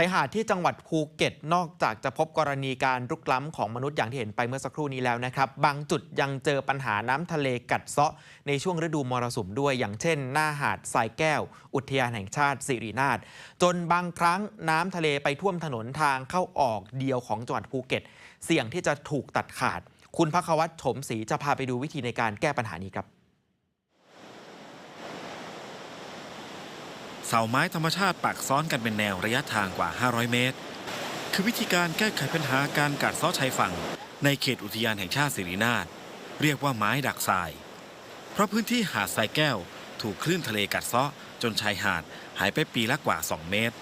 ชายหาดที่จังหวัดภูเก็ตนอกจากจะพบกรณีการรุกล้ำของมนุษย์อย่างที่เห็นไปเมื่อสักครู่นี้แล้วนะครับ บางจุดยังเจอปัญหาน้ำทะเลกัดเซาะ ในช่วงฤดูมรสุมด้วย อย่างเช่น หน้าหาดทรายแก้ว อุทยานแห่งชาติสิรินาถจนบางครั้งน้ำทะเลไปท่วมถนนทางเข้าออกเดียวของจังหวัดภูเก็ต เสี่ยงที่จะถูกตัดขาด คุณพักวัตรฉมศรีจะพาไปดูวิธีในการแก้ปัญหานี้ครับ เสาไม้ธรรมชาติปักซ้อนกันเป็นแนวระยะทางกว่า 500 เมตร คือวิธีการแก้ไขปัญหาการกัดเซ้อชายฝั่ง ในเขตอุทยานแห่งชาติสิรินาถเรียกว่าไม้ดักทราย เพราะพื้นที่หาดทรายแก้ว ถูกคลื่นทะเลกัดเซาะจนชายหาดหายไปปีละกว่า 2 เมตร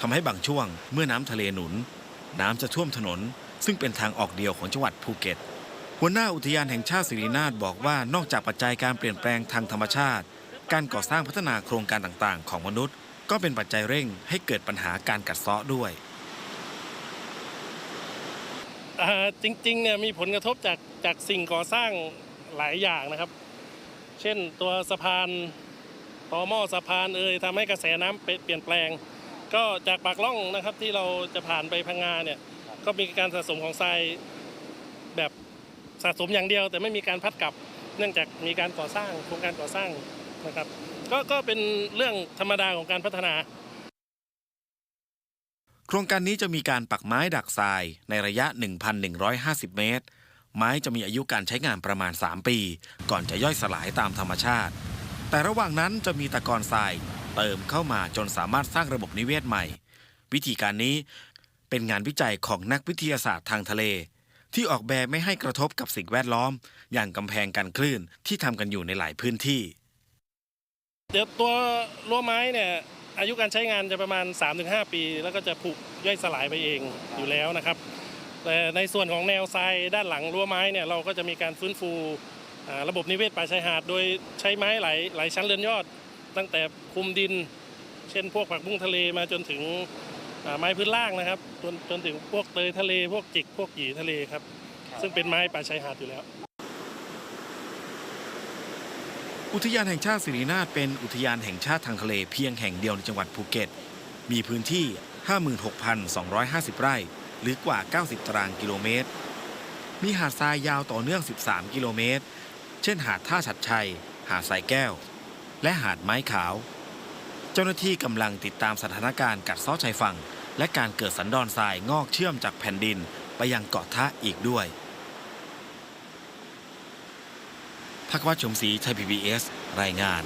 ทำให้บางช่วงเมื่อน้ำทะเลหนุน น้ำจะท่วมถนน ซึ่งเป็นทางออกเดียวของจังหวัดภูเก็ต หัวหน้าอุทยานแห่งชาติสิรินาถบอกว่านอกจากปัจจัยการเปลี่ยนแปลงทางธรรมชาติ การก่อสร้างพัฒนาโครงการต่างๆ ของมนุษย์ ก็เป็นปัจจัยเร่งให้เกิดปัญหาการกัดเซาะด้วยอ่าจริงๆเนี่ยมีผลกระทบจากจากสิ่งก่อสร้างหลายอย่างนะครับ เช่นตัวสะพานต่อหม้อสะพานเอ่ยทำให้กระแสน้ำเปเปลี่ยนแปลง ก็จากปากล่องนะครับที่เราจะผ่านไปพังงาเนี่ยก็มีการสะสมของทรายแบบสะสมอย่างเดียว แต่ไม่มีการพัดกลับ เนื่องจากมีการก่อสร้างโครงการก่อสร้าง นะครับก็ก็เป็นเรื่องธรรมดาของการพัฒนา โครงการนี้จะมีการปักไม้ดักทรายในระยะ 1,150 เมตร ไม้จะมีอายุการใช้งานประมาณ 3 ปี ก่อนจะย่อยสลายตามธรรมชาติ แต่ระหว่างนั้นจะมีตะกอนทรายเติมเข้ามาจนสามารถสร้างระบบนิเวศใหม่ วิธีการนี้เป็นงานวิจัยของนักวิทยาศาสตร์ทางทะเล ที่ออกแบบไม่ให้กระทบกับสิ่งแวดล้อม อย่างกำแพงกันคลื่นที่ทำกันอยู่ในหลายพื้นที่ เดี๋ยวตัวรั้วไม้เนี่ยอายุการใช้งานจะประมาณ 3-5 ปี แล้วก็จะผุย่อยสลายไปเองอยู่แล้วนะครับแต่ในส่วนของแนวทรายด้านหลังรั้วไม้เนี่ยเราก็จะมีการฟื้นฟูอ่าระบบนิเวศป่าชายหาด โดยใช้ไม้หลายหลายชั้นเรือนยอด ตั้งแต่คลุมดิน เช่นพวกผักบุ้งทะเลมาจนถึงอ่าไม้พื้นล่างนะครับจนจนถึงพวกเตยทะเล พวกจิกพวกหยีทะเลครับซึ่งเป็นไม้ป่าชายหาดอยู่แล้ว อุทยานแห่งชาติสิรินาถเป็นอุทยานแห่งชาติทางทะเลเพียงแห่งเดียวในจังหวัดภูเก็ต มีพื้นที่ 56,250 ไร่ หรือกว่า 90 ตารางกิโลเมตร มีหาดทรายยาวต่อเนื่อง 13 กิโลเมตร เช่นหาดท่าฉัดชัย หาดสายแก้ว และหาดไม้ขาว เจ้าหน้าที่กำลังติดตามสถานการณ์กัดเซ้อชายฝั่ง และการเกิดสันดอนทรายงอกเชื่อมจากแผ่นดินไปยังเกาะทะอีกด้วย พักวัดชมศรีไทยพีบีเอสรายงาน